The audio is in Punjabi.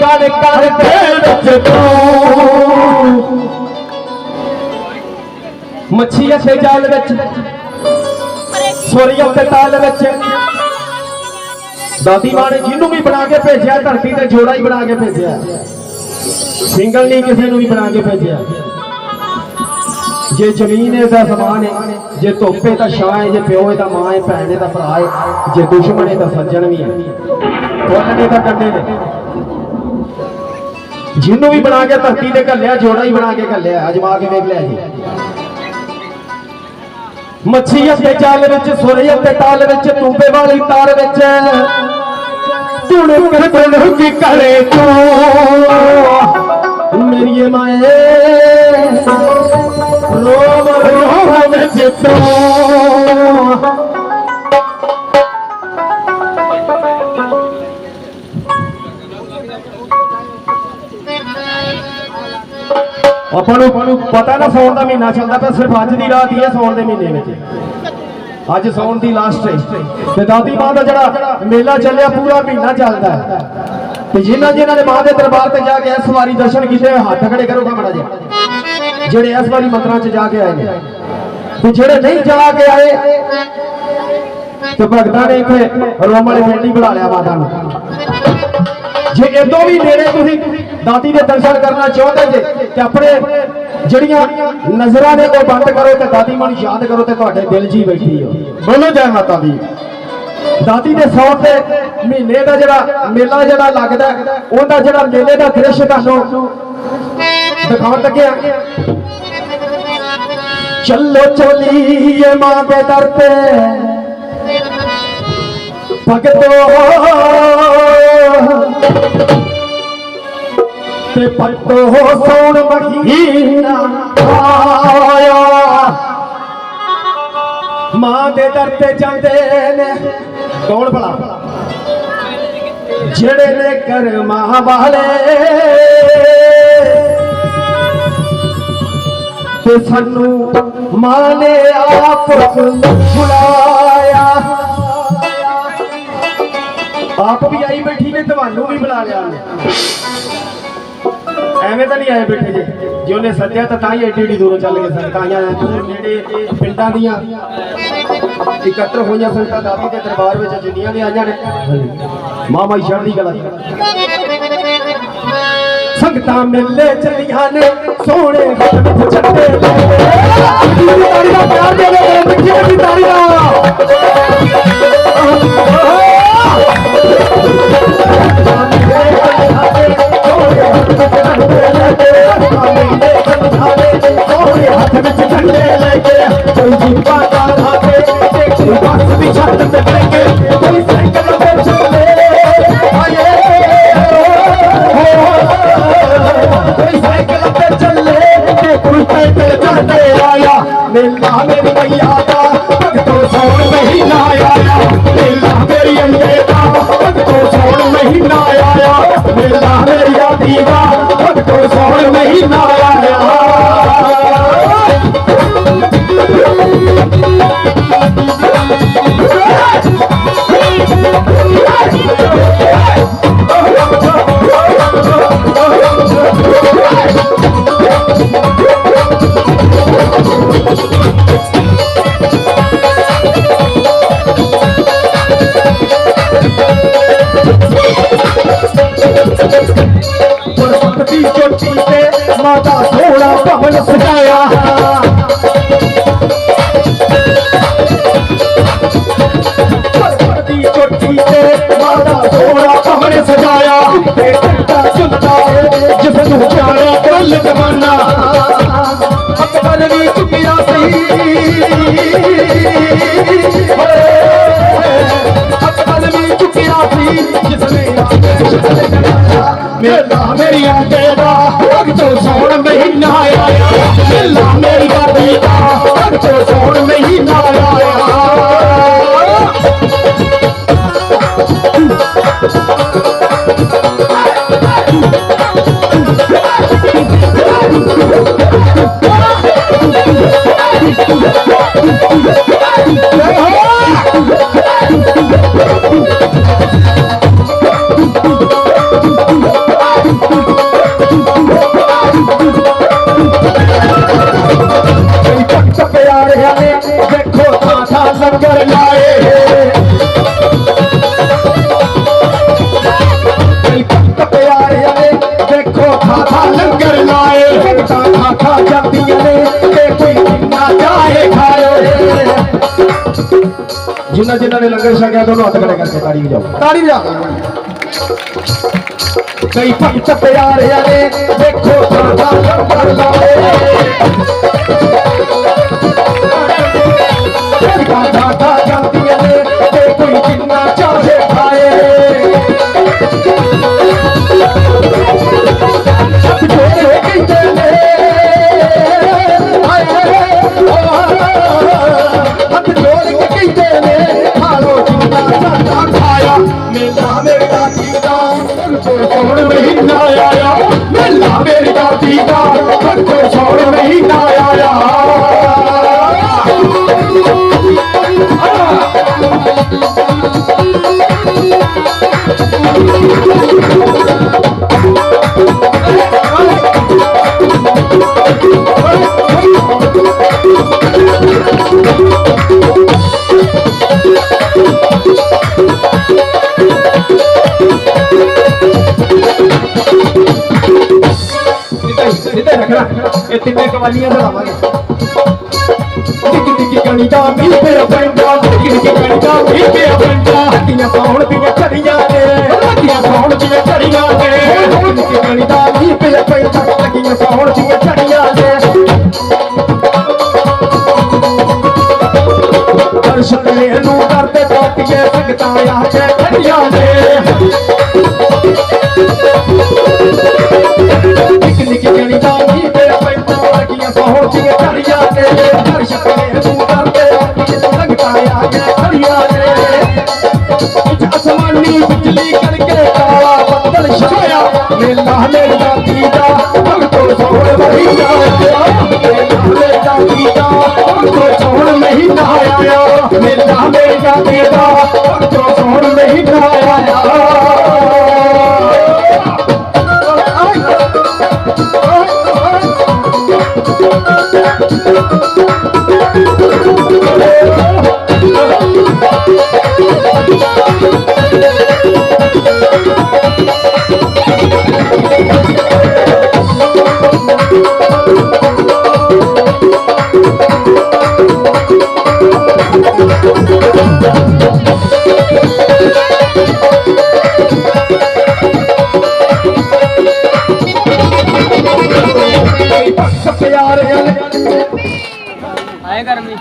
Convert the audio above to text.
ਕਰ ਕਰ ਦੇ ਵਿੱਚ ਮੱਛੀ ਅਤੇ ਜਾਲ ਵਿੱਚ, ਸੁਰੀਆ ਤੇ ਤਾਲ ਵਿੱਚ। ਦਾਦੀ ਮਾਂ ਨੇ ਜਿਹਨੂੰ ਵੀ ਬਣਾ ਕੇ ਭੇਜਿਆ, ਧਰਤੀ ਤੇ ਜੋੜਾ ਹੀ ਬਣਾ ਕੇ ਭੇਜਿਆ। ਸਿੰਗਲ ਨਹੀਂ ਕਿਸੇ ਨੂੰ ਵੀ ਬਣਾ ਕੇ ਭੇਜਿਆ। ਜੇ ਜ਼ਮੀਨ ਹੈ, ਤਾਂ ਸਮਾਨ ਹੈ। ਜੇ ਧੋਪੇ ਤਾਂ ਛਾਂ ਹੈ। ਜੇ ਪਿਓ ਹੈ, ਤਾਂ ਮਾਂ ਹੈ, ਭੈਣ ਹੈ, ਤਾਂ ਭਰਾ ਹੈ। ਜੇ ਦੁਸ਼ਮਣ ਹੈ, ਤਾਂ ਸੱਜਣ ਵੀ ਹੈ। ਫੁੱਲ ਨੇ ਤਾਂ ਕੰਡੇ ਨੇ। ਜਿਹਨੂੰ ਵੀ ਬਣਾ ਕੇ ਧਰਤੀ ਤੇ ਘੱਲਿਆ, ਜੋੜਾ ਹੀ ਬਣਾ ਕੇ ਘੱਲਿਆ। ਅਜਮਾ ਕੇ ਵੇਖ ਲਿਆ ਜੀ? ਮੱਛੀ ਅਤੇ ਚਾਲ ਵਿੱਚ ਸੁਰੇ ਅਤੇ ਤਾਲ ਵਿੱਚ, ਤੂੰਬੇ ਵਾਲੀ ਤਾਰ ਵਿੱਚ। ਤੁਣ ਕਰ ਤੁਣ ਕੀ ਕਰੇ ਤੂੰ? ਤੂੰ ਆਪਾਂ ਨੂੰ ਪਤਾ ਨਾ ਸੌਣ ਦਾ ਮਹੀਨਾ ਚੱਲਦਾ ਪਿਆ, ਸਿਰਫ ਅੱਜ ਦੀ ਰਾਤ ਹੀ ਹੈ ਸੌਣ ਦੇ ਮਹੀਨੇ ਵਿੱਚ। ਅੱਜ ਸੌਣ ਦੀ ਲਾਸਟ ਹੈ। ਤੇ ਦਾਦੀ ਮਾਂ ਦਾ ਜਿਹੜਾ ਮੇਲਾ ਚੱਲਿਆ, ਪੂਰਾ ਮਹੀਨਾ ਚੱਲਦਾ ਹੈ। ਤੇ ਜਿਨ੍ਹਾਂ ਜਿਨ੍ਹਾਂ ਨੇ ਮਾਂ ਦੇ ਦਰਬਾਰ ਤੇ ਜਾ ਕੇ ਇਸ ਵਾਰੀ ਦਰਸ਼ਨ ਕੀਤੇ ਹੱਥ ਖੜੇ ਕਰੋਗਾ ਮੜਾ ਜੀ ਜਿਹੜੇ ਇਸ ਵਾਰੀ ਮੰਦਰਾਂ 'ਚ ਜਾ ਕੇ ਆਏ ਨੇ। ਤੇ ਜਿਹੜੇ ਨਹੀਂ ਜਾ ਕੇ ਆਏ। ਤੇ ਭਗਤਾਂ ਨੇ ਇੱਥੇ ਰੋਮ ਵਾਲੇ ਹੀ ਬੁਲਾ ਲਿਆ ਮਾਤਾ ਨੂੰ। ਜੇ ਇਦੋਂ ਵੀ ਨੇੜੇ ਤੁਸੀਂ ਦਾਦੀ ਦੇ ਦਰਸ਼ਨ ਕਰਨਾ ਚਾਹੁੰਦੇ ਜੇ ਤੇ ਆਪਣੇ ਜਿਹੜੀਆਂ ਨਜ਼ਰਾਂ ਨੇ ਉਹ ਬੰਦ ਕਰੋ ਤੇ ਦਾਦੀ ਮਾਂ ਨੂੰ ਯਾਦ ਕਰੋ ਤੇ ਤੁਹਾਡੇ ਦਿਲ 'ਚ ਹੀ ਬੈਠੀ ਹੋ। ਬੋਲੋ ਜੈ ਮਾਤਾ ਦੀ। ਦਾਦੀ ਦੇ ਸੌਣ ਦੇ ਮਹੀਨੇ ਦਾ ਜਿਹੜਾ ਮੇਲਾ ਜਿਹੜਾ ਲੱਗਦਾ ਉਹਦਾ ਜਿਹੜਾ ਮੇਲੇ ਦਾ ਦ੍ਰਿਸ਼ ਤੁਹਾਨੂੰ ਦਿਖਾਉਣ ਲੱਗਿਆ। ਚੱਲੋ ਚਲੀਏ ਮਾਂ ਦੇ ਦਰ ਤੇ। ਭਗਤੋ, ਤੇ ਪੱਤੋ ਸੋਣ ਮਹੀਨਾ ਆਇਆ। ਮਾਂ ਦੇ ਦਰ ਤੇ ਜਾਂਦੇ ਨੇ। ਕੌਣ ਭਲਾ? ਜਿਹੜੇ ਨੇ ਕਰਮਾਂ ਵਾਲੇ। ਤੇ ਸਾਨੂੰ ਮਾਂ ਨੇ ਆਪ ਬੁਲਾਇਆ ਆਪ ਵੀ ਆਈ ਬੈਠੀ ਨੇ, ਤੁਹਾਨੂੰ ਵੀ ਬੁਲਾ ਲਿਆ ਐਵੇਂ ਤਾਂ ਨਹੀਂ ਆਏ ਬੈਠੇ ਜੇ। ਜੇ ਉਹਨੇ ਸੱਦਿਆ ਤਾਂ ਤਾਂ ਹੀ ਐਡੀ ਐਡੀ ਦੂਰੋਂ ਚੱਲ ਗਏ ਸੰਗਤਾਂ। ਆਈਆਂ ਦੂਰ ਨੇੜੇ ਪਿੰਡਾਂ ਦੀਆਂ ਇਕੱਤਰ ਹੋਈਆਂ ਸੰਗਤਾਂ ਦਾਦੀ ਦੇ ਦਰਬਾਰ ਵਿੱਚ ਜਿੰਨੀਆਂ ਵੀ ਆਈਆਂ ਨੇ। ਮਾਮਾ ਹੀ ਚੜ੍ਹਦੀ ਕਲਾ। ਸੰਗਤਾਂ ਮਿਲਦੇ ਚੱਲੀਆਂ ਨੇ ਸੋਹਣੇ ਹੱਥ ਵਿੱਚ ਚੱਟੇ ਲੈ ਤਾੜੀ ਦਾ ਪਿਆਰ ਦੇ ਦੇ ਮਿੱਠੀ ਮਿੱਠੀ ਤਾੜੀ ਦਾ ਹੱਥ ਵਿੱਚ ਝੰਡੇ ਲੈ ਕੇ ਕੋਈ ਜੀਪਾ ਦਾ ਹਾਥੇ ਤੇ ਕੋਈ ਬੱਸ ਮੇਲਾ ਮੇਰੀ ਮਈਆ ਦਾ ਭਗਤੋ ਸੌਣ ਮਹੀਨਾ ਆਇਆ ਮੇਲਾ ਮੇਰੀ ਅੰਡੇ ਦਾ ਭਗਤੋ ਸੌਣ ਮਹੀਨਾ ਆਇਆ ਮੇਲਾ ਮੇਰੀ ਆਦੀ ਦਾ ਭਗਤੋ ਸੌਣ ਮਹੀਨਾ ਆਇਆ ਤੇ ਮਾਤਾ ਸੋਹਣਾ ਭਵਨ ਸਜਾਇਆ ਪਰਬਤ ਦੀ ਚੋਟੀ ਤੇ ਮਾਤਾ ਸੋਹਣਾ ਭਵਨ ਸਜਾਇਆ ਤੇ ਟੱਟਾ ਝੁਲਦਾ ਏ ਜਿਸ ਨੂੰ ਪਿਆਰਾ ਕੁੱਲ ਜਮਾਨਾ ਅਕਬਰ ਵੀ ਚੁੱਕਿਆ ਸੀ ਸੋਹਣ ਮਹੀਨਾ ਆਇਆ। ਮੇਲਾ ਮੇਰੀ ਕਰਦੀ ਦਾ ਅੱਛਾ ਸੋਹਣ ਮਹੀਨਾ ਆਇਆ। ਜਿਨ੍ਹਾਂ ਜਿਨ੍ਹਾਂ ਨੇ ਲੰਗਰ ਛਕਿਆ ਦੋਨੋਂ ਹੱਥ ਖੜੇ ਕਰਕੇ ਤਾੜੀ ਵਜਾਓ। ਤਾੜੀ ਵਜਾ। ਕਈ ਭਗਤ ਪਿਆਰਿਆਂ ਨੇ ਦੇਖੋ ਸਾਡਾ ਲੰਗਰ ਲਾਏ Este me acabaría de la mano. ਬਣਾਵਾਂਗੇ ਟਿੱਕੀ ਟਿੱਕੀ ਕਣੀ ਦਾ ਮੀਂਹ ਪਿਆ ਪੈਂਦਾ ਹੱਡੀਆਂ ਪਾਉਣ ਦੀਆਂ ਛੜੀਆਂ ਨੇ ਹੱਡੀਆਂ ਪਾਉਣ ਦੀਆਂ ਛੜੀਆਂ ਨੇ ਟਿੱਕੀ ਟਿੱਕੀ ਕਣੀ ਦਾ ਮੀਂਹ ਹੱਡੀਆਂ ਪਾਉਣ ਦੀਆਂ ਛੜੀਆਂ ਨੇ ਦਰਸ਼ਨ ਨੂੰ ਕਰਦੇ ਦਾਤੀਏ ਸੰਗਤਾਂ ਆ ਕੇ ਖੜੀਆਂ ਨੇ ਨਿੱਕ ਨਿੱਕ ਜਣੀ ਦਾ ਨੀ ਤੇ ਪੈਂਦਾ ਲੱਗੀਆਂ ਦੀਆਂ ਝੜੀਆਂ ਨੇ ਹਰ ਆਏ ਗਰਮੀ।